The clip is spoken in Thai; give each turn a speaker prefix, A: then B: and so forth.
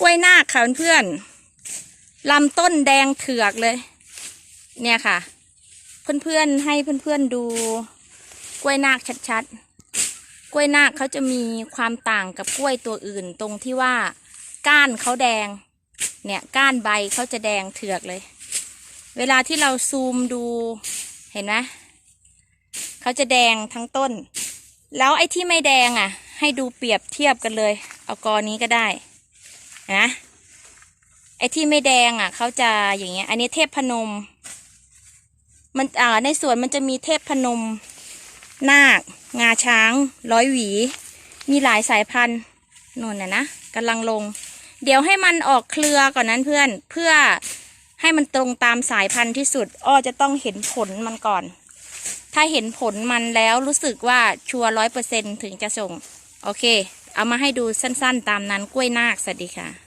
A: กล้วยนาคค่ะเพื่อนๆลำต้นแดงเถือกเลย เนี่ยค่ะ เพื่อนๆให้เพื่อนๆดูกล้วยนาคชัดๆ กล้วยนาคเขาจะมีความต่างกับกล้วยตัวอื่นตรงที่ว่า ก้านเขาแดง เนี่ยก้านใบเขาจะแดงเถือกเลย เวลาที่เราซูมดูเห็นไหมเขาจะแดงทั้งต้น แล้วไอ้ที่ไม่แดงอะ ให้ดูเปรียบเทียบกันเลย เอากอนี้ก็ได้ นะไอ้ที่ไม่แดงอะเขาจะอย่างเงี้ย อันนี้เทพพนม มันอ่าในสวนมันจะมีเทพพนม นาค งาช้าง ร้อยหวี มีหลายสายพันธุ์นู่นน่ะนะกำลังลง เดี๋ยวให้มันออกเครือก่อนนั้นเพื่อนเพื่อให้มันตรงตามสายพันธุ์ที่สุด อ้อจะต้องเห็นผลมันก่อน ถ้าเห็นผลมันแล้วรู้สึกว่าชัวร้อยเปอร์เซ็นถึงจะส่ง โอเค เอามาให้ดูสั้นๆ ตามนั้นกล้วยนาคสวัสดีค่ะ